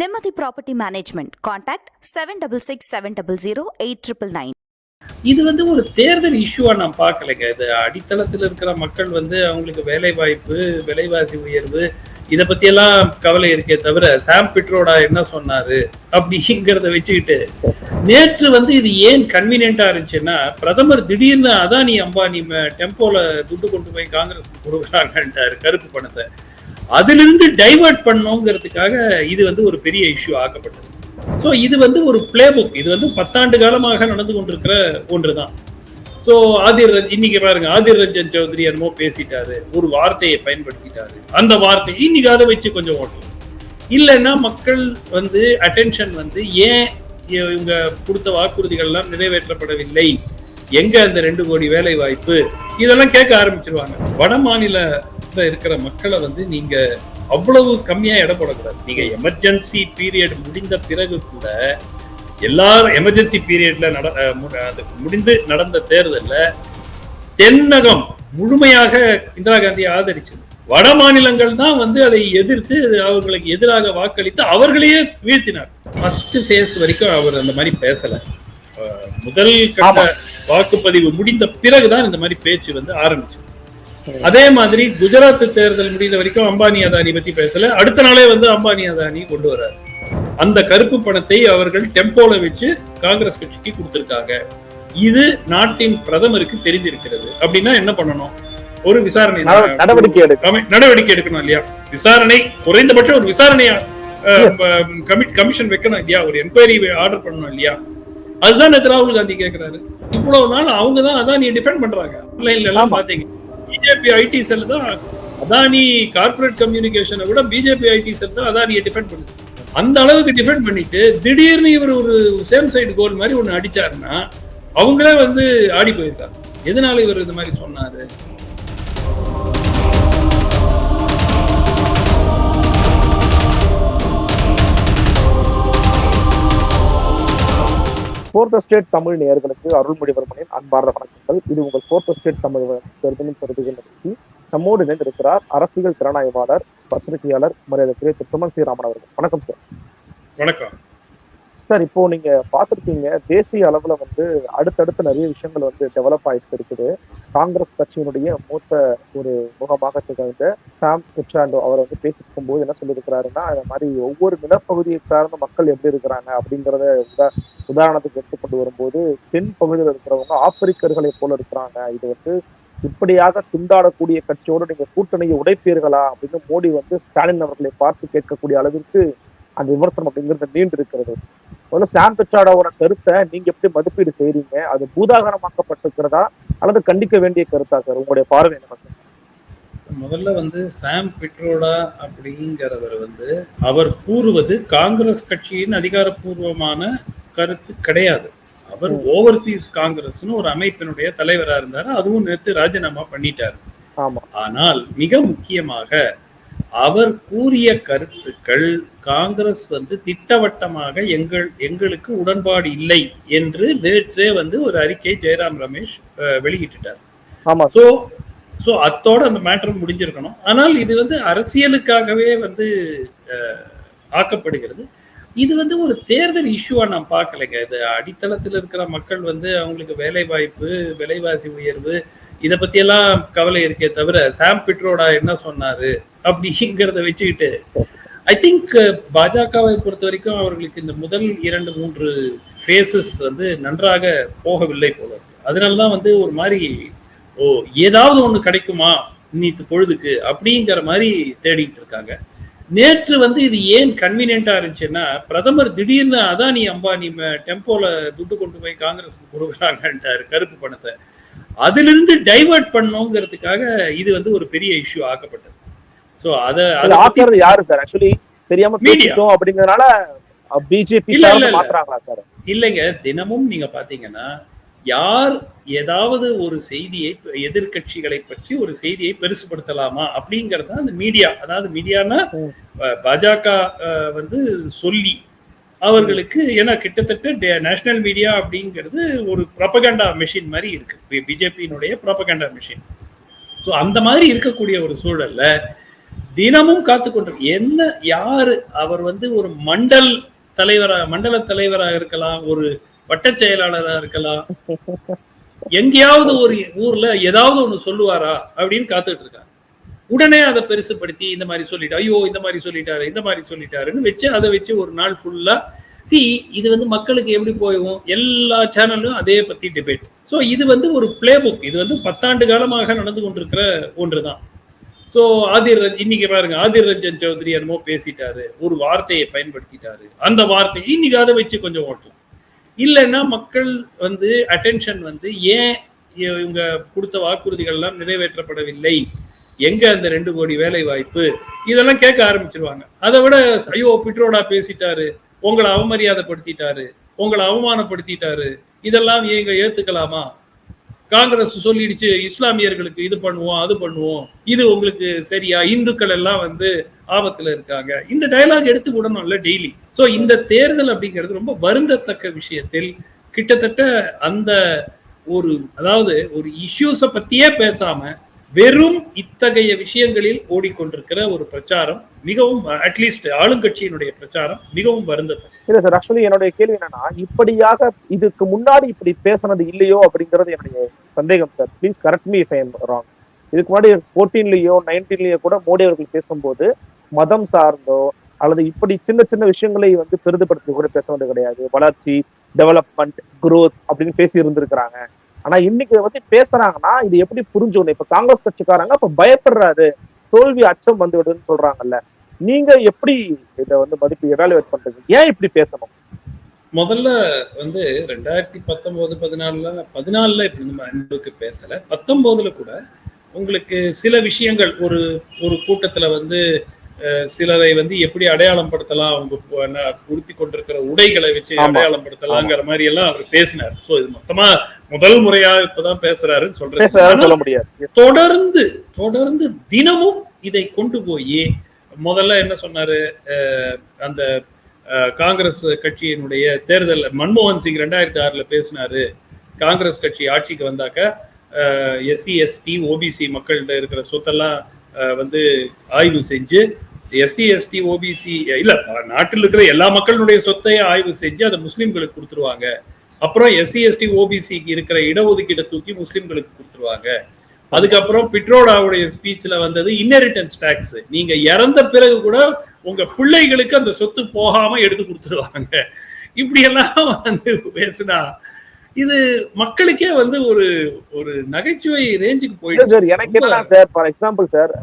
Nimmathi property management. Contact seven double six seven double zero eight triple nine இது வந்து ஒரு தேர்தல் இஷ்யூவா நான் பார்க்கலைங்க. இது அடித்தளத்தில் இருக்கிற மக்கள் வந்து அவங்களுக்கு வேலை வாய்ப்பு விலைவாசி உயர்வு இதை பத்தி எல்லாம் கவலை இருக்கே தவிர சாம் பிட்ரோடா என்ன சொன்னாரு அப்படிங்கிறத வச்சுக்கிட்டு நேற்று வந்து இது ஏன் கன்வீனியண்டா இருந்துச்சுன்னா பிரதமர் திடீர்னு அதானி அம்பானி டெம்போல துட்டு கொண்டு போய் காங்கிரஸ் கொடுக்குறாங்கன்ட்டாரு கருப்பு பணத்தை. அதிலிருந்து டைவர்ட் பண்ணோங்கிறதுக்காக இது வந்து ஒரு பெரிய இஷ்யூ ஆக்கப்பட்டது. ஸோ இது வந்து ஒரு பிளே புக் இது வந்து பத்தாண்டு காலமாக நடந்து கொண்டிருக்கிற ஒன்று தான் ஸோ ஆதிர் ரஞ் இன்னைக்கு பாருங்க ஆதிர் ரஞ்சன் சௌத்ரி என்னமோ பேசிட்டாரு ஒரு வார்த்தையை பயன்படுத்திட்டாரு. அந்த வார்த்தை இன்னைக்கு அதை வச்சு கொஞ்சம் ஓட்டலாம். இல்லைன்னா மக்கள் வந்து அட்டென்ஷன் வந்து ஏன் இவங்க கொடுத்த வாக்குறுதிகள்லாம் நிறைவேற்றப்படவில்லை? எங்க அந்த ரெண்டு கோடி வேலை வாய்ப்பு இதெல்லாம் கேட்க ஆரம்பிச்சிருவாங்க. வட மாநிலத்துல இருக்கிற மக்களை வந்து நீங்க அவ்வளவு கம்மியா போடக்கூடாது. நீங்க எமர்ஜென்சி பீரியட் முடிந்த பிறகு கூட எல்லாரும் எமர்ஜென்சி பீரியட்ல நட முடிந்து நடந்த தேர்தல்ல தென்னகம் முழுமையாக இந்திரா காந்தியை ஆதரிச்சது. வட மாநிலங்கள் தான் வந்து அதை எதிர்த்து அவர்களுக்கு எதிராக வாக்களித்து அவர்களையே வீழ்த்தினார். ஃபர்ஸ்ட் ஃபேஸ் வரைக்கும் அவர் அந்த மாதிரி பேசல. முதல் கட்ட. வாக்குப்பதிவு முடிந்த பிறகுதான் இந்த மாதிரி பேச்சு வந்து ஆரம்பிச்சு அதே மாதிரி குஜராத் தேர்தல் முடிந்த வரைக்கும் அம்பானி அதானி பத்தி பேசல. அடுத்த நாளே வந்து அம்பானி அதானி கொண்டு வர்றாரு அந்த கருப்பு பணத்தை அவர்கள் டெம்போல வச்சு காங்கிரஸ் கட்சிக்கு கொடுத்திருக்காங்க. இது நாட்டின் பிரதமருக்கு தெரிஞ்சிருக்கிறது அப்படின்னா என்ன பண்ணணும்? ஒரு விசாரணை நட- நடவடிக்கை நடவடிக்கை எடுக்கணும் இல்லையா? விசாரணை குறைந்தபட்சம் ஒரு விசாரணையா கமிஷன் வைக்கணும் இல்லையா? ஒரு என்கொயரி ஆர்டர் பண்ணணும் இல்லையா? அதுதான் ராகுல் காந்தி கேக்குறாரு. இவ்வளவு நாள் அவங்க தான் அதானி டிஃபெண்ட் பண்றாங்க ஆன்லைன்ல எல்லாம் ஆமா. பாத்தீங்க பிஜேபி ஐடி செல் தான் அதானி கார்பரேட் கம்யூனிகேஷனை விட பிஜேபி ஐடி செல் தான் அதானியை டிஃபெண்ட் பண்ணுது. அந்த அளவுக்கு டிஃபெண்ட் பண்ணிட்டு திடீர்னு இவர் ஒரு சேம் சைடு கோல் மாதிரி ஒண்ணு அடிச்சாருன்னா அவங்களே வந்து ஆடி போயிருக்காங்க. எதனால இவர் இந்த மாதிரி சொன்னாரு? ஃபோர்த் ஸ்டேட் தமிழ் நேர்களுக்கு அருள்மொழிவர்மனின் அன்பார்ந்த வணக்கங்கள். இது உங்கள் ஃபோர்த் ஸ்டேட் தமிழ் பெருதலும் பெருதுகின்ற நிகழ்ச்சி நம்மோடு இணைந்திருக்கிறார் அரசியல் திறனாய்வாளர் பத்திரிகையாளர் மரியாதைக்குரிய திரு சுமன் ஸ்ரீராமன் அவர்கள். வணக்கம் சார் வணக்கம். சார் இப்போ நீங்க பார்த்திருக்கீங்க தேசிய அளவுல வந்து அடுத்தடுத்து நிறைய விஷயங்கள் வந்து டெவலப் ஆயிட்டு இருக்குது. காங்கிரஸ் கட்சியினுடைய மூத்த ஒரு முகமாக திகழ்ந்த சாம் குச்சாண்டோ அவர் வந்து பேசிட்டு போது என்ன சொல்லியிருக்கிறாருன்னா இந்த மாதிரி ஒவ்வொரு நிலப்பகுதியை சார்ந்த மக்கள் எப்படி இருக்கிறாங்க அப்படிங்கிறத உதா உதாரணத்துக்கு எடுத்துக்கொண்டு வரும்போது தென் பகுதியில் இருக்கிறவங்க ஆப்பிரிக்கர்களை போல இருக்கிறாங்க. இது வந்து இப்படியாக திண்டாடக்கூடிய கட்சியோடு நீங்க கூட்டணியை உடைப்பீர்களா அப்படின்னு மோடி வந்து ஸ்டாலின் அவர்களை பார்த்து கேட்கக்கூடிய அளவிற்கு அந்த விமர்சனம் அப்படிங்கிறது நீண்டு இருக்கிறது முதல்ல சாம் பிச்சாடோட கருத்தை நீங்க எப்படி மதிப்பீடு செய்றீங்க? அது பூதாகரமாக்கப்பட்டிருக்கிறதா? அல்லது கண்டிக்க வேண்டிய கருத்தா சார்? உங்களுடைய பார்வை என்ன சார்? முதல்ல வந்து சாம் பிட்ரோடா அப்படிங்கிறவர் வந்து அவர் கூறுவது காங்கிரஸ் கட்சியின் அதிகாரப்பூர்வமான கருத்து கிடையாது. அவர் ஓவர்சீஸ் காங்கிரஸ்னு ஒரு அமைப்பினுடைய தலைவரா இருந்தாரு. அதுவும் நேற்று ராஜினாமா பண்ணிட்டாரு. ஆமா. ஆனால் மிக முக்கியமாக அவர் கூறிய கருத்துக்கள் காங்கிரஸ் வந்து திட்டவட்டமாக எங்கள் எங்களுக்கு உடன்பாடு இல்லை என்று நேற்றே வந்து ஒரு அறிக்கை ஜெயராம் ரமேஷ் அஹ், வெளியிட்டுட்டார். ஆமா. ஸோ ஸோ அத்தோட அந்த மேட்டர் முடிஞ்சிருக்கணும். ஆனால் இது வந்து அரசியலுக்காகவே வந்து ஆக்கப்படுகிறது. இது வந்து ஒரு தேர்தல் இஷ்யூவா நான் பார்க்கலைங்க. இது அடித்தளத்தில் இருக்கிற மக்கள் வந்து அவங்களுக்கு வேலை வாய்ப்பு விலைவாசி உயர்வு இதை பற்றியெல்லாம் கவலை இருக்கே தவிர சாம் பிட்ரோடா என்ன சொன்னாரு அப்படிங்கிறத வச்சுக்கிட்டு ஐ திங்க் uh, பாஜகவை பொறுத்த வரைக்கும் அவர்களுக்கு இந்த முதல் இரண்டு மூன்று ஃபேஸஸ் வந்து நன்றாக போகவில்லை போல இருக்கு. அதனால தான் வந்து ஒரு மாதிரி ஓ ஏதாவது ஒண்ணு கிடைக்குமா இன்னித்து பொழுதுக்கு அப்படிங்கிற மாதிரி தேடிட்டு இருக்காங்க. நேற்று வந்து இது ஏன் கன்வீனியன்டா இருந்துச்சுன்னா பிரதமர் திடீர்னு அதானி அம்பானி நீ டெம்போல துட்டு கொண்டு போய் காங்கிரஸ் கொடுக்குறாங்கன்ட்டாரு கருப்பு பணத்தை. அதிலிருந்து டைவர்ட் பண்ணோங்கிறதுக்காக இது வந்து ஒரு பெரிய இஷ்யூ ஆக்கப்பட்டது ஸோ அதை ஆக்கர் யாரு சார் ஆக்சுவலி தெரியாம Media. பேசிட்டோம் அப்படிங்கறதுனால பிஜேபி. மாத்துறாங்களா சார் இல்லைங்க தினமும் நீங்க பாத்தீங்கன்னா யார் ஏதாவது ஒரு செய்தியை எதிர்க்கட்சிகளை பற்றி ஒரு செய்தியை பெருசுபடுத்தலாமா அப்படிங்கறது அந்த மீடியா அதாவது மீடியானா. பாஜக வந்து சொல்லி அவர்களுக்கு ஏன்னா கிட்டத்தட்ட நேஷனல் மீடியா அப்படிங்கிறது ஒரு ப்ரொபகண்டா மெஷின் மாதிரி இருக்கு. பிஜேபியினுடைய ப்ரொபகண்டா மெஷின் ஸோ அந்த மாதிரி இருக்கக்கூடிய ஒரு சூழல்ல தினமும் காத்து கொண்டு என்ன யாரு அவர் வந்து ஒரு மண்டல் தலைவரா மண்டல தலைவராக இருக்கலாம் ஒரு வட்ட செயலாளராக இருக்கலாம். எங்கேயாவது ஒரு ஊர்ல ஏதாவது ஒண்ணு சொல்லுவாரா அப்படின்னு காத்துட்டு இருக்காங்க உடனே அதை பெருசுப்படுத்தி இந்த மாதிரி சொல்லிட்டா ஐயோ இந்த மாதிரி சொல்லிட்டாரு இந்த மாதிரி சொல்லிட்டாருன்னு வச்சு அதை வச்சு ஒரு நாள் ஃபுல்லா சி இது வந்து மக்களுக்கு எப்படி போகும்? எல்லா சேனலும் அதே பத்தி டிபேட் ஸோ இது வந்து ஒரு பிளே புக் இது வந்து பத்தாண்டு காலமாக நடந்து கொண்டிருக்கிற ஒன்று தான் ஸோ ஆதிர் இன்னைக்கு பாருங்க ஆதிர் ரஞ்சன் சௌத்ரி என்னமோ பேசிட்டாரு ஒரு வார்த்தையை பயன்படுத்திட்டாரு. அந்த வார்த்தை இன்னைக்கு அதை வச்சு கொஞ்சம் ஓட்டலாம். இல்லைன்னா மக்கள் வந்து அட்டென்ஷன் வந்து ஏன் இவங்க கொடுத்த வாக்குறுதிகள்லாம் நிறைவேற்றப்படவில்லை? எங்க அந்த ரெண்டு கோடி வேலை வாய்ப்பு இதெல்லாம் கேட்க ஆரம்பிச்சிருவாங்க. அதை விட ஐயோ பிட்ரோடா பேசிட்டாரு உங்களை அவமரியாதைப்படுத்திட்டாரு உங்களை அவமானப்படுத்திட்டாரு இதெல்லாம் எங்க ஏத்துக்கலாமா? காங்கிரஸ் சொல்லிடுச்சு இஸ்லாமியர்களுக்கு இது பண்ணுவோம் அது பண்ணுவோம் இது உங்களுக்கு சரியா? இந்துக்கள் எல்லாம் வந்து ஆபத்துல இருக்காங்க. இந்த டைலாக் எடுத்து விடணும்ல டெய்லி சோ இந்த தேர்தல் அப்படிங்கிறது ரொம்ப வருந்தத்தக்க விஷயத்தில் கிட்டத்தட்ட அந்த ஒரு அதாவது ஒரு இஷ்யூஸை பத்தியே பேசாம வெறும் இத்தகைய விஷயங்களில் ஓடிக்கொண்டிருக்கிற ஒரு பிரச்சாரம் மிகவும் அட்லீஸ்ட் ஆளுங்கட்சியினுடைய பிரச்சாரம் மிகவும் வருந்தது. இல்ல சார் ஆக்சுவலி என்னுடைய கேள்வி என்னன்னா இப்படியாக இதுக்கு முன்னாடி இப்படி பேசுனது இல்லையோ அப்படிங்கிறது என்னுடைய சந்தேகம் sir please correct me if wrong இதுக்கு முன்னாடி ஃபோர்டீன்லயோ நைன்டீன்லயோ கூட மோடி அவர்கள் பேசும்போது மதம் சார்ந்தோ அல்லது இப்படி சின்ன சின்ன விஷயங்களை வந்து பெரிதுபடுத்தி கூட பேசுவது கிடையாது. வளர்ச்சி டெவலப்மெண்ட் குரோத் அப்படின்னு பேசி இருந்திருக்கிறாங்க ஆனா இன்னைக்கு வந்து பேசுறாங்கன்னா இது எப்படி புரிஞ்சுக்கணும்? இப்ப காங்கிரஸ் கட்சிக்காரங்க இப்ப பயப்படுறாரு. தோல்வி அச்சம் வந்து விடுதுன்னு சொல்றாங்கல்ல. நீங்க எப்படி இதை வந்து மதிப்பு எவாலுவேட் பண்றீங்க? ஏன் இப்படி பேசணும்? முதல்ல வந்து ரெண்டாயிரத்தி பத்தொன்பது பதினாலுல பதினாலுல இப்படி நம்ம அன்புக்கு பேசல. பத்தொன்பதுல கூட உங்களுக்கு சில விஷயங்கள் ஒரு ஒரு கூட்டத்துல வந்து சிலரை வந்து எப்படி அடையாளம் படுத்தலாம் அவங்க உடுத்தி கொண்டிருக்கிற உடைகளை வச்சு. அடையாளம் படுத்தலாங்கிற மாதிரி எல்லாம் அவர் பேசினார். சோ இது மொத்தமா முதல் முறையா இப்பதான் பேசுறாருன்னு சொல்றேன். தொடர்ந்து தொடர்ந்து தினமும் இதை கொண்டு போய் முதல்ல என்ன சொன்னாரு? அந்த காங்கிரஸ் கட்சியினுடைய தேர்தல் மன்மோகன் சிங் ரெண்டாயிரத்தி ஆறுல பேசினாரு. காங்கிரஸ் கட்சி ஆட்சிக்கு வந்தாக்க எஸ்சி எஸ்டி ஓபிசி மக்கள்கிட்ட இருக்கிற சொத்தெல்லாம் வந்து ஆய்வு செஞ்சு எஸ்சி எஸ்டி ஓபிசி இல்ல நாட்டில் இருக்கிற எல்லா மக்களுடைய சொத்தையும் ஆய்வு செஞ்சு அதை முஸ்லிம்களுக்கு கொடுத்துருவாங்க. அப்புறம் எஸ்சி எஸ்டி ஓபிசிக்கு இருக்கிற இடஒதுக்கீடை தூக்கி முஸ்லிம்களுக்கு கொடுத்துருவாங்க. அதுக்கப்புறம் பிட்ரோடாவுடைய ஸ்பீச்ல வந்தது இன்னெரிட்டன்ஸ் டாக்ஸ் நீங்க இறந்த பிறகு கூட உங்க பிள்ளைகளுக்கு அந்த சொத்து போகாம எடுத்து கொடுத்துருவாங்க. இப்படி எல்லாம் வந்து பேசுனா இது மக்களுக்கே வந்து ஒரு ஒரு நகைச்சுவை ரேஞ்சுக்கு போயிடுச்சு. சார் எனக்கு என்னன்னா sir for example sir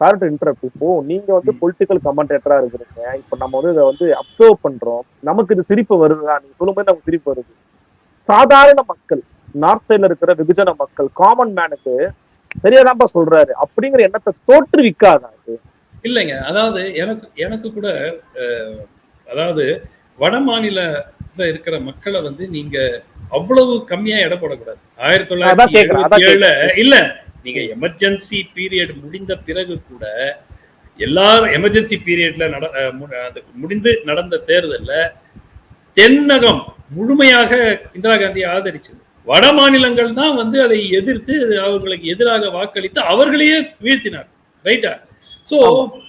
sir interrupt இப்போ நீங்க வந்து. பொலிட்டிக்கல் கமெண்டேட்டரா இருக்கிறீங்க. இப்போ நம்ம வந்து இதை வந்து அப்சர்வ் பண்றோம். நமக்கு இது சிரிப்பு வருதா? நீங்க சொல்லும்போது நமக்கு சிரிப்பு வருது. சாதாரண மக்கள் நார்த் சைடுல இருக்கிற வெகுஜன மக்கள் காமன் மேனுக்கு சரியாதான்ப்பா சொல்றாரு. அப்படிங்கிற எண்ணத்தை தோற்றுவிக்காதா இது இல்லைங்க. அதாவது எனக்கு எனக்கு கூட அதாவது வட மாநிலத்துல இருக்கிற மக்களை வந்து நீங்க அவ்வளவு கம்மியா எடை போடக்கூடாது. ஆயிரத்தி தொள்ளாயிரத்தி எழுபத்தி ஏழுல இல்ல. நீங்க எமர்ஜென்சி பீரியட் முடிந்த பிறகு கூட எல்லா எமர்ஜென்சி பீரியட்ல நட மு- அது முடிந்து நடந்த தேர்தலில் தென்னகம் முழுமையாக இந்திரா காந்தியை ஆதரிச்சது. வட மாநிலங்கள் தான் வந்து அதை எதிர்த்து அவர்களுக்கு எதிராக வாக்களித்து அவர்களையே வீழ்த்தினார் ரைட்டா ஸோ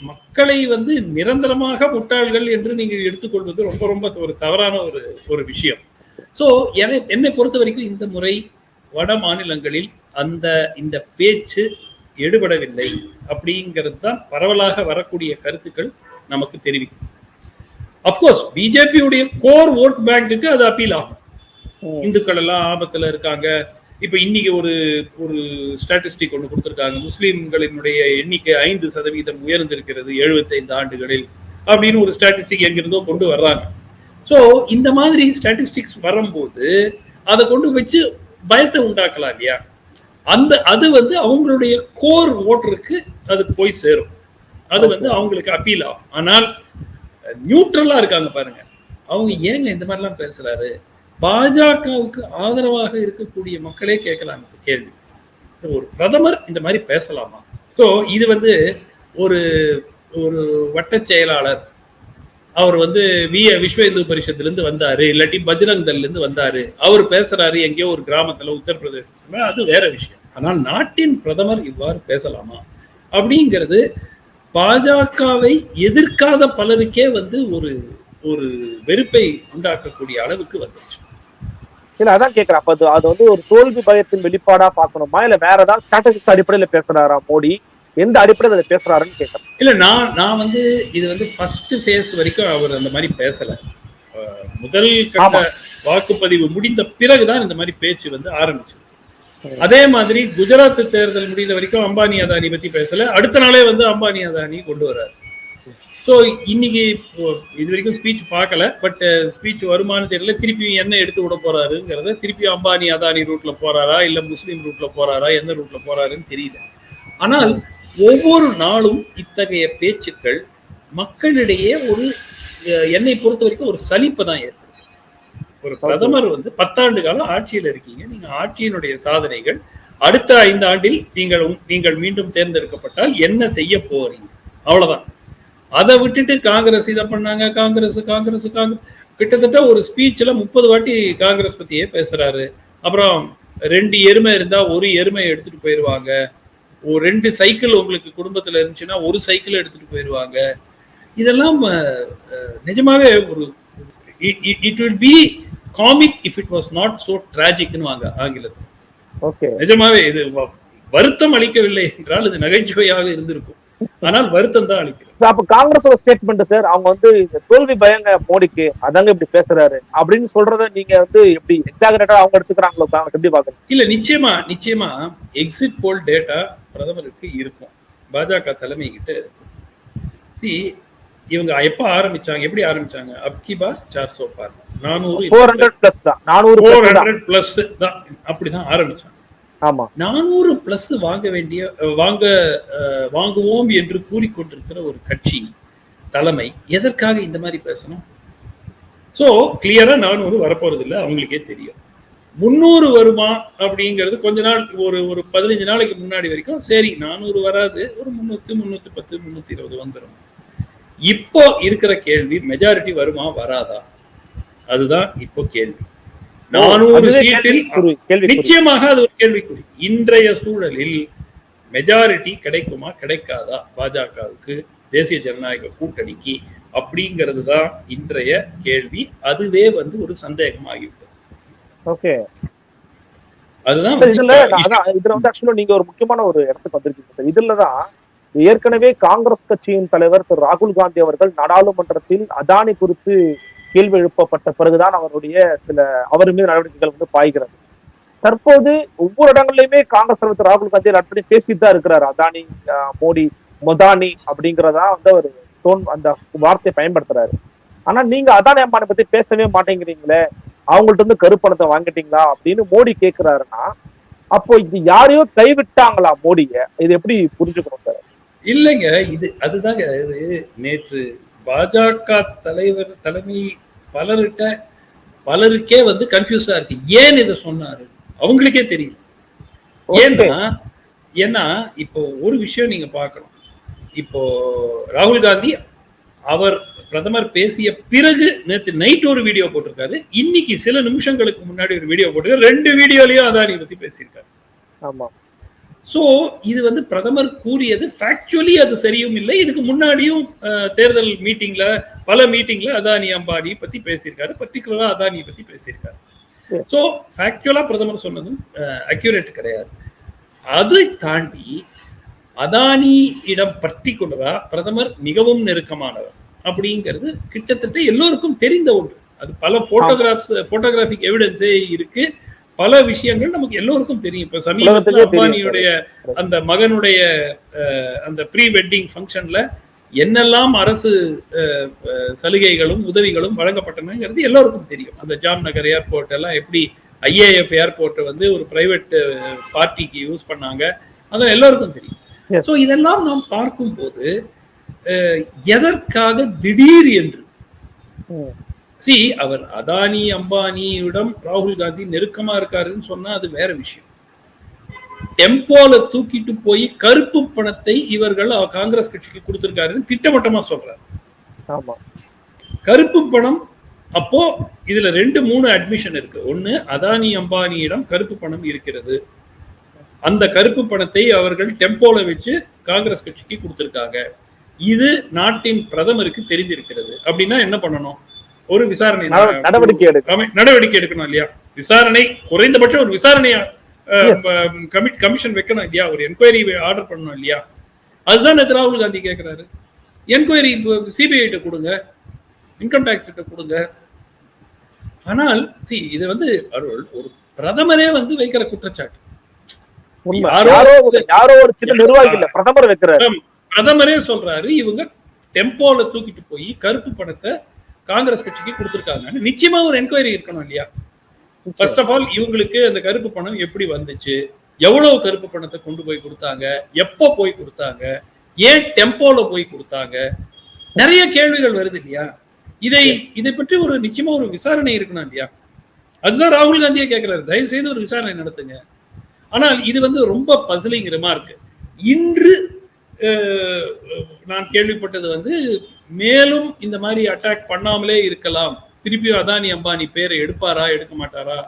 மக்களை வந்து நிரந்தரமாக முட்டாள்கள் என்று நீங்கள் எடுத்துக்கொள்வது ரொம்ப ரொம்ப ஒரு தவறான ஒரு ஒரு விஷயம். ஸோ என்னை என்னை பொறுத்த வரைக்கும் இந்த முறை வட மாநிலங்களில் அந்த இந்த பேச்சு எடுபடவில்லை அப்படிங்கிறது தான் பரவலாக வரக்கூடிய கருத்துக்கள் நமக்கு தெரிவிக்கும். அப்கோர்ஸ் பிஜேபியுடைய கோர் ஓட் பேங்குக்கு அது அப்பீல் ஆகும். இந்துக்கள் எல்லாம் ஆபத்துல இருக்காங்க. இப்ப இன்னைக்கு ஒரு ஒரு ஸ்டாட்டிஸ்டிக் ஒன்று கொடுத்திருக்காங்க. முஸ்லிம்களினுடைய எண்ணிக்கை ஐந்து சதவீதம் உயர்ந்திருக்கிறது 75 ஆண்டுகளில் அப்படின்னு ஒரு ஸ்டாட்டிஸ்டிக் எங்கிருந்தோ கொண்டு வர்றாங்க. ஸோ இந்த மாதிரி ஸ்டாட்டிஸ்டிக்ஸ் வரும்போது அதை கொண்டு வச்சு பயத்தை உண்டாக்கலாம் இல்லையா? அந்த அது வந்து அவங்களுடைய கோர் ஓட்டருக்கு அது போய் சேரும். அது வந்து அவங்களுக்கு அப்பீல் ஆகும். ஆனால் நியூட்ரலா இருக்காங்க பாருங்க. அவங்க ஏங்க இந்த மாதிரிலாம் பேசுறாரு? பாஜகவுக்கு ஆதரவாக இருக்கக்கூடிய மக்களே கேட்கலாம் கேள்வி. ஒரு பிரதமர் இந்த மாதிரி பேசலாமா? சோ இது வந்து ஒரு ஒரு வட்டச் செயலாளர் அவர் வந்து வி விஸ்வ இந்து பரிஷத்துல இருந்து வந்தாரு இல்லாட்டி பஜ்ரங் தல்லேருந்து இருந்து வந்தாரு. அவர் பேசுறாரு எங்கேயோ ஒரு கிராமத்துல உத்தரப்பிரதேசத்தில். அது வேற விஷயம். ஆனால் நாட்டின் பிரதமர் இவ்வாறு பேசலாமா? அப்படிங்கிறது பாஜகவை எதிர்க்காத பலருக்கே வந்து ஒரு ஒரு வெறுப்பை உண்டாக்கக்கூடிய அளவுக்கு வந்துச்சு இல்ல அதான் கேக்குறேன். அப்ப அது வந்து ஒரு தோல்வி பயத்தின் வெளிப்பாடா பாக்கணுமா இல்ல வேற ஏதாவது ஸ்ட்ராட்டஜிக்ஸ் அடிப்படையில பேசுறாரா மோடி? எந்த அடிப்படையில அதை பேசுறாருன்னு கேட்கறேன் இல்ல நான் நான் வந்து இது வந்து ஃபர்ஸ்ட் ஃபேஸ் வரைக்கும் அவர் அந்த மாதிரி பேசல. முதல் கட்ட. வாக்குப்பதிவு முடிந்த பிறகுதான் இந்த மாதிரி பேச்சு வந்து ஆரம்பிச்சது. அதே மாதிரி குஜராத் தேர்தல் முடிந்த வரைக்கும் அம்பானி அதானி பத்தி பேசல. அடுத்த நாளே வந்து அம்பானி அதானி கொண்டு வர்றாரு. ஸோ இன்னைக்கு இது வரைக்கும் ஸ்பீச் பார்க்கல பட் ஸ்பீச் வருமானு தெரியல. திருப்பி என்ன எடுத்து விட போறாருங்கிறத திருப்பி அம்பானி அதானி ரூட்ல போறாரா இல்ல முஸ்லீம் ரூட்ல போறாரா எந்த ரூட்ல போறாருன்னு தெரியல. ஆனால் ஒவ்வொரு நாளும் இத்தகைய பேச்சுக்கள் மக்களிடையே ஒரு என்னை பொறுத்த வரைக்கும் ஒரு சலிப்பை தான் ஏற்படுது ஒரு பிரதமர் வந்து பத்தாண்டு காலம் ஆட்சியில் இருக்கீங்க. நீங்க ஆட்சியினுடைய சாதனைகள் அடுத்த ஐந்து ஆண்டில் நீங்கள் நீங்கள் மீண்டும் தேர்ந்தெடுக்கப்பட்டால் என்ன செய்ய போறீங்க? அவ்வளவுதான். அதை விட்டுட்டு காங்கிரஸ் இதை பண்ணாங்க காங்கிரஸ் காங்கிரஸ் காங்கிரஸ். கிட்டத்தட்ட ஒரு ஸ்பீச்ல முப்பது வாட்டி காங்கிரஸ் பத்தியே பேசுறாரு. அப்புறம் ரெண்டு எருமை இருந்தா ஒரு எருமை எடுத்துட்டு போயிருவாங்க. ஒரு ரெண்டு சைக்கிள் உங்களுக்கு குடும்பத்துல இருந்துச்சுன்னா ஒரு சைக்கிள் எடுத்துட்டு போயிருவாங்க. இதெல்லாம் நிஜமாவே ஒரு it will be comic if it was not so டிராஜிக்னு வாங்க ஆங்கிலத்தில். ஓகே நிஜமாவே இது வருத்தம் அளிக்கவில்லை என்றால் இது நகைச்சுவையாக இருந்திருக்கும். ஆனால் வருத்தம் தான் அளிக்கிறது. அப்ப காங்கிரஸோட ஸ்டேட்மெண்ட் சார் அவங்க வந்து தோல்வி பயங்க மோடிக்கு அதாங்க இப்படி பேசுறாரு. அப்படின்னு சொல்றத நீங்க வந்து எப்படி எக்ஸாகரேட்டா அவங்க எடுத்துக்கிறாங்களோ காங்கிரஸ் எப்படி பாக்குறீங்க இல்ல நிச்சயமா நிச்சயமா எக்ஸிட் போல் டேட்டா பிரதமருக்கு இருக்கும். பாஜக தலைமை கிட்ட சி இவங்க எப்ப ஆரம்பிச்சாங்க எப்படி ஆரம்பிச்சாங்க? அப்கி பார் சார் சோ பார் நானூறு ஃபோர் ஹண்ட்ரட் பிளஸ் தான். நானூறு ஃபோர் ஹண்ட்ரட் பிளஸ் தான். அப்படிதான் ஆரம்பிச்சாங்க. ஆமா. நானூறு பிளஸ் வாங்க வேண்டிய வாங்க அஹ், வாங்குவோம் என்று கூறிக்கொண்டிருக்கிற ஒரு கட்சி தலைமை எதற்காக இந்த மாதிரி பேசணும்? சோ கிளியரா நானூறு வரப்போறது இல்லை அவங்களுக்கே தெரியும். முந்நூறு வருமா அப்படிங்கிறது கொஞ்ச நாள் ஒரு ஒரு பதினஞ்சு நாளைக்கு முன்னாடி வரைக்கும் சரி நானூறு வராது ஒரு முன்னூத்தி முன்னூத்தி பத்து முன்னூத்தி இருபது வந்துடும் இப்போ இருக்கிற கேள்வி மெஜாரிட்டி வருமா வராதா? அதுதான் இப்போ கேள்வி. நானூறு சீட்டில். நிச்சயமாக அது ஒரு கேள்விக்குறி இன்றைய சூழலில் மெஜாரிட்டி கிடைக்குமா கிடைக்காதா? பாஜகவுக்கு தேசிய ஜனநாயக கூட்டணிக்கு அப்படிங்கிறது தான் இன்றைய கேள்வி. அதுவே வந்து ஒரு சந்தேகமாகிவிட்டது. ஓகே. அதுதான் இதுல இதுல வந்து ஆக்சுவலா நீங்க ஒரு முக்கியமான ஒரு இடத்துக்கு வந்திருக்கீங்க இதுலதான் ஏற்கனவே காங்கிரஸ் கட்சியின் தலைவர் திரு ராகுல் காந்தி அவர்கள் நாடாளுமன்றத்தில் அதானி குறித்து கேள்வி எழுப்பப்பட்ட பிறகுதான் அவருடைய சில அவர் மீது நடவடிக்கைகள் வந்து பாய்கிறது. தற்போது ஒவ்வொரு இடங்கள்லயுமே காங்கிரஸ் தலைவர் ராகுல் காந்தி அப்படி பேசிட்டு தான் இருக்கிறார். அதானி மோடி மொதானி அப்படிங்கிறதா வந்து அவர் தோன் அந்த வார்த்தையை பயன்படுத்துறாரு. ஆனா நீங்க அதானி அம்பானி பத்தி பேசவே மாட்டேங்கிறீங்களே அவங்கள்ட்ட இருந்து கருப்பணத்தை வாங்கிட்டீங்களா அப்படின்னு மோடி கேட்கிறாருன்னா அப்போ இது யாரையோ கைவிட்டாங்களா மோடிய? இது எப்படி புரிஞ்சுக்கணும் சார்? இல்லைங்க இது அதுதாங்க இது நேற்று பாஜக தலைவர் தலைமை பலர்கிட்ட பலருக்கே வந்து கன்ஃபியூஸா இருக்கு. ஏன் இதை சொன்னாரு? அவங்களுக்கே தெரியல. ஏன்னா ஏன்னா இப்போ ஒரு விஷயம் நீங்க பார்க்கணும். இப்போ ராகுல் காந்தி அவர் பிரதமர் பேசிய பிறகு நேற்று நைட் ஒரு வீடியோ போட்டிருக்காரு. இன்னைக்கு சில நிமிஷங்களுக்கு முன்னாடி ஒரு வீடியோ போட்டிருக்காரு. ரெண்டு வீடியோலயும் அதானி பத்தி பேசியிருக்காரு. ஆமா. சோ இது வந்து பிரதமர் கூறியது ஃபேக்சுவலி அது சரியும் இல்லை. இதுக்கு முன்னாடியும் தேர்தல் மீட்டிங்ல பல மீட்டிங்ல அதானி அம்பானி பத்தி பேசியிருக்காரு. பர்டிகுலரா அதானி பத்தி பேசியிருக்காரு. சோ ஃபேக்சுவலா பிரதமர் சொன்னதும் அக்யூரேட் கிடையாது. அதை தாண்டி அதானி இடம் பர்டிகுலரா பிரதமர் மிகவும் நெருக்கமானவர் அப்படிங்கிறது கிட்டத்தட்ட எல்லோருக்கும் தெரிந்த ஒன்று. அது பல போட்டோகிராஃப்ஸ் போட்டோகிராஃபிக் எவிடன்ஸே இருக்கு. பல விஷயங்கள் நமக்கு எல்லோருக்கும் தெரியும். இப்ப சமீபத்தில் அம்பானியுடைய அந்த மகனுடைய அந்த ப்ரீ வெட்டிங் ஃபங்க்ஷன்ல என்னெல்லாம் அரசு சலுகைகளும் உதவிகளும் வழங்கப்பட்டனங்கிறது எல்லோருக்கும் தெரியும். அந்த ஜாம் நகர் ஏர்போர்ட் எல்லாம் எப்படி ஐஏஎஃப் ஏர்போர்ட்டை வந்து ஒரு பிரைவேட் பார்ட்டிக்கு யூஸ் பண்ணாங்க. அதான் எல்லோருக்கும் தெரியும். ஸோ இதெல்லாம் நாம் பார்க்கும்போது எதற்காக திடீர் என்று. சி அவர் அதானி அம்பானியிடம் ராகுல் காந்தி நெருக்கமா இருக்காருன்னு சொன்னா அது வேற விஷயம். டெம்போல தூக்கிட்டு போய் கருப்பு பணத்தை இவர்கள் காங்கிரஸ் கட்சிக்கு கொடுத்திருக்காருன்னு திட்டவட்டமா சொல்றாரு. கருப்பு பணம் அப்போ இதுல ரெண்டு மூணு அட்மிஷன் இருக்கு. ஒண்ணு அதானி அம்பானியிடம் கருப்பு பணம் இருக்கிறது. அந்த கருப்பு பணத்தை அவர்கள் டெம்போல வச்சு காங்கிரஸ் கட்சிக்கு கொடுத்திருக்காங்க. இது நாட்டின் பிரதமருக்கு தெரிந்திருக்கிறது. அப்படின்னா என்ன பண்ணணும்? ஒரு விசாரணை நட- நடவடிக்கை நடவடிக்கை எடுக்கணும் இல்லையா? விசாரணை குறைந்தபட்சம் ஒரு விசாரணை Yes. கமிஷன் வைக்கணும் இல்லையா? ஒரு என்கொயரி ஆர்டர் பண்ணணும் இல்லையா? அதுதான் ராகுல் காந்தி கேட்கிறாரு என்கொயரி சிபிஐ கிட்ட கொடுங்க. இன்கம் டாக்ஸ் கிட்ட கொடுங்க. ஆனால் சி இது வந்து அருள் ஒரு பிரதமரே வந்து வைக்கிற குற்றச்சாட்டு. யாரோ- ஒரு- யாரோ ஒரு சின்ன நிர்வாகி இல்ல பிரதமர் வைக்கிறாரு. பிரதமரே சொல்றாரு இவங்க டெம்போல தூக்கிட்டு போய் கருப்பு பணத்தை காங்கிரஸ் கட்சிக்கு கொடுத்துருக்காங்கன்னு நிச்சயமா ஒரு என்கொயரி இருக்கணும் இல்லையா? ஃபர்ஸ்ட் ஆஃப் ஆல் இவங்களுக்கு அந்த கருப்பு பணம் எப்படி வந்துச்சு? எவ்வளவு கருப்பு பணத்தை கொண்டு போய் கொடுத்தாங்க? எப்போ போய் கொடுத்தாங்க? ஏன் டெம்போல போய் கொடுத்தாங்க? நிறைய கேள்விகள் வருது இல்லையா? இதை இதை பற்றி ஒரு நிச்சயமா ஒரு விசாரணை இருக்கணும் இல்லையா? அதுதான் ராகுல் காந்தியே கேட்கிறாரு தயவு செய்து ஒரு விசாரணை நடத்துங்க. ஆனால் இது வந்து ரொம்ப பசிலிங் ரிமார்க் இன்று நான் கேள்விப்பட்டது வந்து மேலும் இந்த மாதிரி அட்டாக் பண்ணாமலே இருக்கலாம். திருப்பியும் அதானி அம்பானி பேரை எடுப்பாரா எடுக்க மாட்டாரா?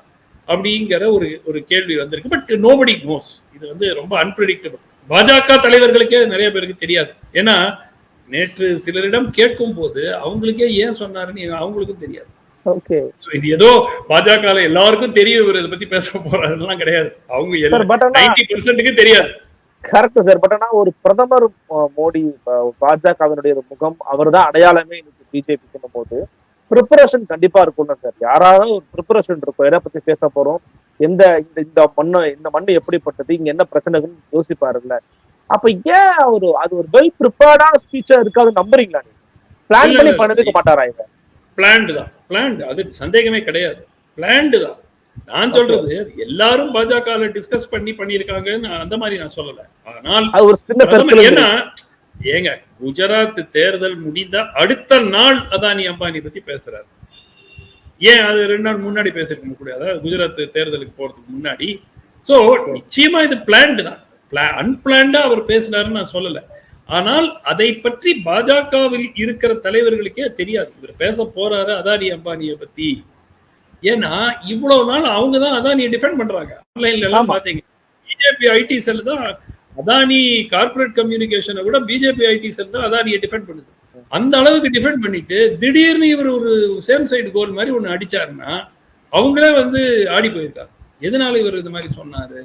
அப்படிங்கிற ஒரு ஒரு கேள்வி வந்திருக்கு. பட் நோபடி நோஸ் இது வந்து ரொம்ப அன்பிரடிக்டபிள் பாஜக தலைவர்களுக்கே நிறைய பேருக்கு தெரியாது. ஏன்னா நேற்று சிலரிடம் கேட்கும் போது அவங்களுக்கே ஏன் சொன்னாருன்னு அவங்களுக்கும் தெரியாது. இது ஏதோ பாஜக எல்லாருக்கும் தெரியும் இவர் இதை பத்தி பேச போறாருலாம் கிடையாது. அவங்க நைன்டி பெர்சென்ட்டுக்கு தெரியாது. Correct sir. பட் ஆனா ஒரு பிரதமர் மோடி பாஜகவினுடைய ஒரு முகம் அவர்தான் அடையாளமே இன்னைக்கு பிஜேபிக்கு போது ப்ரிப்பரேஷன் கண்டிப்பா இருக்கும்ல சார். யாராவது ஒரு ப்ரிப்பரேஷன் இருக்கும். எதை பத்தி பேச போறோம்? எந்த இந்த இந்த மண்ணு இந்த மண்ணு எப்படிப்பட்டது? இங்க என்ன பிரச்சனைகள்னு யோசிப்பாருல்ல. அப்ப ஏன் ஒரு அது ஒரு வெல் ப்ரிப்பேர்டான ஸ்பீச்சா இருக்காது நம்புறீங்களா நீங்க? பிளான் பண்ணி பண்ணதுக்கு மாட்டாரா இவங்க பிளான்டு தான். பிளான்டு அது சந்தேகமே கிடையாது. பிளான்டு தான். நான் சொல்றது எல்லாரும் பாஜக டிஸ்கஸ் பண்ணி பண்ணியிருக்காங்கன்னு அந்த மாதிரி நான் சொல்லல. ஆனால் ஏன்னா ஏங்க குஜராத் தேர்தல் முடிந்த அடுத்த நாள் அதானி அம்பானி பத்தி பேசுறாரு. ஏன் அது ரெண்டு நாள் முன்னாடி பேசிருக்க முடியாது குஜராத் தேர்தலுக்கு போறதுக்கு முன்னாடி. சோ நிச்சயமா இது பிளான்டு தான். அன்பிளான்டா அவர் பேசினாருன்னு நான் சொல்லல. ஆனால் அதை பற்றி பாஜகவில் இருக்கிற தலைவர்களுக்கே தெரியாது. இவர் பேச போறாரு அதானி அம்பானியை பத்தி. ஏன்னா இவ்வளவு நாள் அவங்க தான் அதானியை டிஃபெண்ட் பண்றாங்க. ஆன்லைன்ல எல்லாம். பாத்தீங்க பிஜேபி ஐடி செல் தான் அதானி கார்ப்பரேட் கம்யூனிகேஷனை விட பிஜேபி ஐடி செல் தான் அதானியை டிஃபெண்ட் பண்ணுது. அந்த அளவுக்கு டிஃபெண்ட் பண்ணிட்டு திடீர்னு இவர் ஒரு சேம் சைடு கோல் மாதிரி ஒன்று அடிச்சாருன்னா அவங்களே வந்து ஆடி போயிருக்காங்க. எதனால இவர் இந்த மாதிரி சொன்னாரு?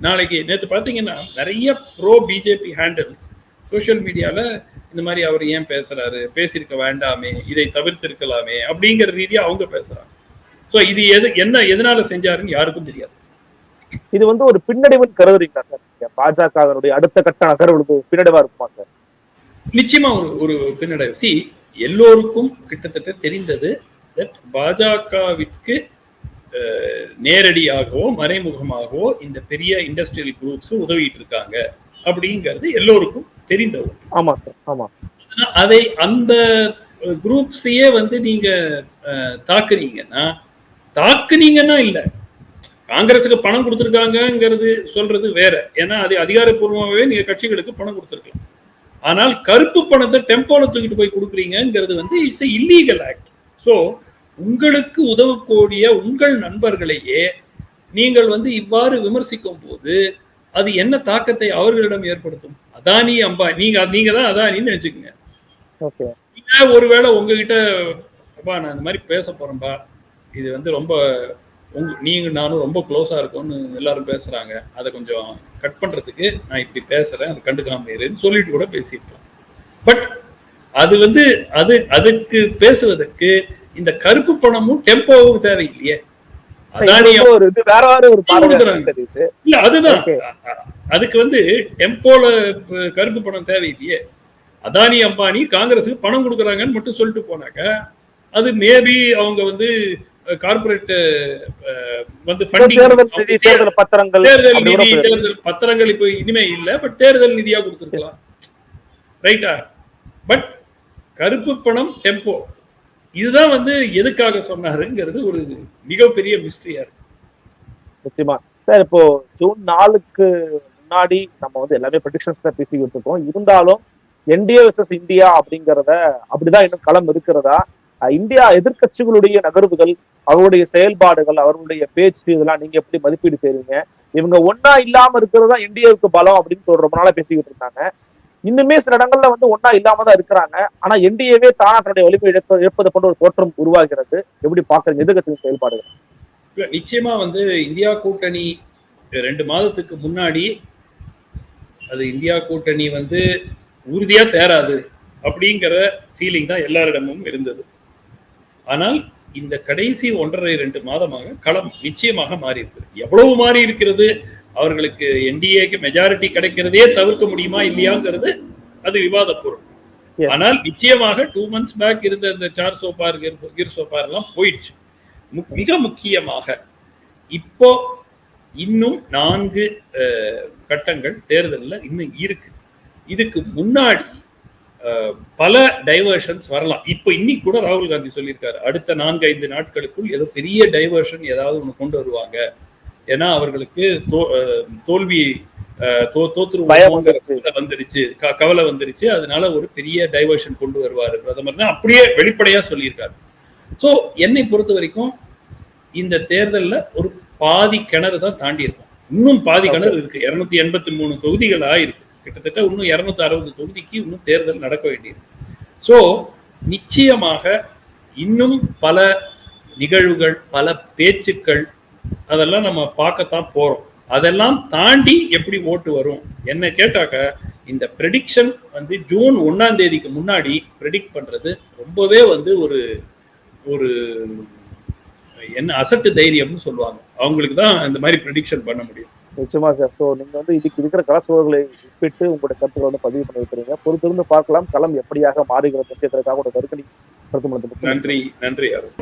நாளைக்கு நேற்று பார்த்தீங்கன்னா நிறைய ப்ரோ பிஜேபி ஹேண்டில்ஸ் சோஷியல் மீடியால இந்த மாதிரி அவர் ஏன் பேசுறாரு? பேசியிருக்க வேண்டாமே இதை தவிர்த்திருக்கலாமே அப்படிங்கிற ரீதியா அவங்க பேசுறாங்க. ஸோ இது எது என்ன எதனால செஞ்சாருன்னு யாருக்கும் தெரியாது. இது வந்து ஒரு பின்னடைவுன்னு கருதுறீங்களா சார்? பாஜகவினுடைய அடுத்த கட்ட நகர்வுகளுக்கு பின்னடைவா இருக்குமா சார்? நிச்சயமா ஒரு ஒரு பின்னடைவு. சி எல்லோருக்கும் கிட்டத்தட்ட தெரிந்தது தட் பாஜகவிற்கு நேரடியாகவோ மறைமுகமாகவோ இந்த பெரிய இண்டஸ்ட்ரியல் குரூப்ஸ் உதவிட்டு இருக்காங்க அப்படிங்கிறது எல்லோருக்கும் தெரிந்த ஒன்று. ஆமா சார் ஆமா. அதை அந்த குரூப்ஸையே வந்து நீங்க தாக்குறீங்கன்னா தாக்குனீங்கன்னா இல்ல. காங்கிரஸுக்கு பணம் கொடுத்துருக்காங்கங்கிறது சொல்றது வேற. ஏன்னா அது அதிகாரப்பூர்வமாகவே நீங்க கட்சிகளுக்கு பணம் கொடுத்துருக்கலாம். ஆனால் கருப்பு பணத்தை டெம்போல தூக்கிட்டு போய் கொடுக்குறீங்கிறது வந்து இட்ஸ் இல்லீகல் ஆக்ட் ஸோ உங்களுக்கு உதவக்கூடிய உங்கள் நண்பர்களையே நீங்கள் வந்து இவ்வாறு விமர்சிக்கும் போது அது என்ன தாக்கத்தை அவர்களிடம் ஏற்படுத்தும்? அதானி அம்பானி நீங்க நீங்க தான் அதானின்னு நினைச்சுக்கோங்க. ஒருவேளை உங்ககிட்ட அப்பா நான் இந்த மாதிரி பேச போறேன்பா. இது வந்து ரொம்ப உங்க நீங்க நானும் ரொம்ப க்ளோஸா இருக்கோம்னு எல்லாரும் பேசுறாங்க. அதை கொஞ்சம் கட் பண்றதுக்கு நான் இப்படி பேசுறேன். அதை கண்டுக்காம இருன்னு சொல்லிட்டு கூட பேசியிருக்கலாம். பட் அது வந்து அது அதுக்கு பேசுவதற்கு இந்த கருப்பு பணமும் டெம்போவும் தேவையில்லையே. ஒரு இது வேற வேற ஒரு இல்ல அதுதான். அதுக்கு வந்து டெம்போல கருப்பு பணம் தேவையில்லையே. அதானி அம்பானி காங்கிரஸுக்கு பணம் கொடுக்குறாங்கன்னு மட்டும் சொல்லிட்டு போனாக்க அது மேபி அவங்க வந்து கார்பரேட் வந்து தேர்தல் பத்திரங்கள் தேர்தல் அப்படி கூட நிதி போயிருக்கு. தேர்தல் பத்திரங்கள் இப்போ இனிமே இல்ல பட் தேர்தல் நிதியா கொடுத்துருக்கலாம். ரைட்டா பட் கருப்பு பணம் டெம்போ இதுதான் வந்து எதுக்காக சொன்னாருங்கிறது ஒரு மிகப்பெரிய மிஸ்ட்ரியா இருக்கு. நிச்சயமா. சார் இப்போ ஜூன் நாலுக்கு முன்னாடி நம்ம வந்து எல்லாமே ப்ரெடிக்ஷன்ஸ் தான் பேசிக்கிட்டு இருக்கோம். இருந்தாலும் என்டிஏ வெர்சஸ் இந்தியா அப்படிங்கிறத அப்படிதான் இன்னும் களம் இருக்கிறதா? இந்தியா எதிர்க்கட்சிகளுடைய நகர்வுகள் அவருடைய செயல்பாடுகள் அவருடைய பேச்சு இதெல்லாம் நீங்க எப்படி மதிப்பீடு செய்றீங்க? இவங்க ஒன்னா இல்லாம இருக்கிறதா இந்தியாவுக்கு பலம் அப்படின்னு சொல்ற ரொம்ப நாளா பேசிக்கிட்டு இருந்தாங்க. இன்னுமே சில இடங்கள்ல வந்து ஒன்னா இல்லாம தான் இருக்கிறாங்க. ஆனா என்டிஏவே தானா தன்னுடைய வலிமை இழப்ப இழப்பது போன்ற ஒரு தோற்றம் உருவாகிறது. எப்படி பாக்குறீங்க எதிர்கட்சியின் செயல்பாடுகள். நிச்சயமா வந்து இந்தியா கூட்டணி ரெண்டு மாதத்துக்கு முன்னாடி அது இந்தியா கூட்டணி வந்து உறுதியா தேராது அப்படிங்கிற ஃபீலிங் தான் எல்லாரிடமும் இருந்தது. ஆனால் இந்த கடைசி ஒன்றரை ரெண்டு மாதமாக களம் நிச்சயமாக மாறி இருக்கிறது எவ்வளவு மாறி இருக்கிறது அவர்களுக்கு என்டிஏக்கு மெஜாரிட்டி கிடைக்கிறதே தவிர்க்க முடியுமா இல்லையாங்கிறது அது விவாத பொருள். ஆனால் நிச்சயமாக டூ மந்த்ஸ் பேக் இருந்த இந்த சார் சோப்பார் கிர்- சோப்பார் எல்லாம் போயிடுச்சு. மிக முக்கியமாக இப்போ இன்னும் நான்கு கட்டங்கள் தேர்தல்ல இன்னும் இருக்கு. இதுக்கு முன்னாடி பல டைவர்ஷன்ஸ் வரலாம். இப்போ இன்னைக்கு கூட ராகுல் காந்தி சொல்லியிருக்காரு அடுத்த நான்கு ஐந்து நாட்களுக்குள் ஏதோ பெரிய டைவர்ஷன் ஏதாவது ஒன்று கொண்டு வருவாங்க. ஏன்னா அவர்களுக்கு தோல்வி தோத்துருவோங்கிற வந்துருச்சு. கவலை வந்துருச்சு. க- கவலை வந்துருச்சு. அதனால ஒரு பெரிய டைவர்ஷன் கொண்டு வருவாரு பிரதமர்னு அப்படியே வெளிப்படையா சொல்லியிருக்காரு. சோ என்னை பொறுத்த வரைக்கும் இந்த தேர்தல்ல ஒரு பாதி கிணறு தான் தாண்டி இருக்கும். இன்னும் பாதி கிணறு இருக்கு. இருநூத்தி எண்பத்தி மூணு தொகுதிகள் ஆயிருக்கு. கிட்டத்தட்ட இன்னும் இரநூத்தி அறுபது தொகுதிக்கு இன்னும் தேர்தல் நடக்க வேண்டியது. ஸோ நிச்சயமாக இன்னும் பல நிகழ்வுகள் பல பேச்சுக்கள் அதெல்லாம் நம்ம பார்க்கத்தான் போகிறோம் அதெல்லாம் தாண்டி எப்படி ஓட்டு வரும்? என்ன கேட்டாக்க இந்த ப்ரெடிக்ஷன் வந்து ஜூன் ஒன்றாம் தேதிக்கு முன்னாடி ப்ரெடிக்ட் பண்ணுறது ரொம்பவே வந்து ஒரு ஒரு என்ன அசட்டு தைரியம்னு சொல்லுவாங்க. அவங்களுக்கு தான் இந்த மாதிரி ப்ரெடிக்ஷன் பண்ண முடியும். நிச்சயமா சார் ஸோ நீங்க வந்து இதுக்கு இருக்கிற கள ஒப்பிட்டு உங்களுடைய கருத்துக்களை வந்து பதிவு பண்ணி வைக்கிறீங்க. பொறுத்திருந்து பார்க்கலாம். களம் எப்படியாக மாறுகிறது என்பதற்காக ஒரு கருத்து நன்றி நன்றி அருண்.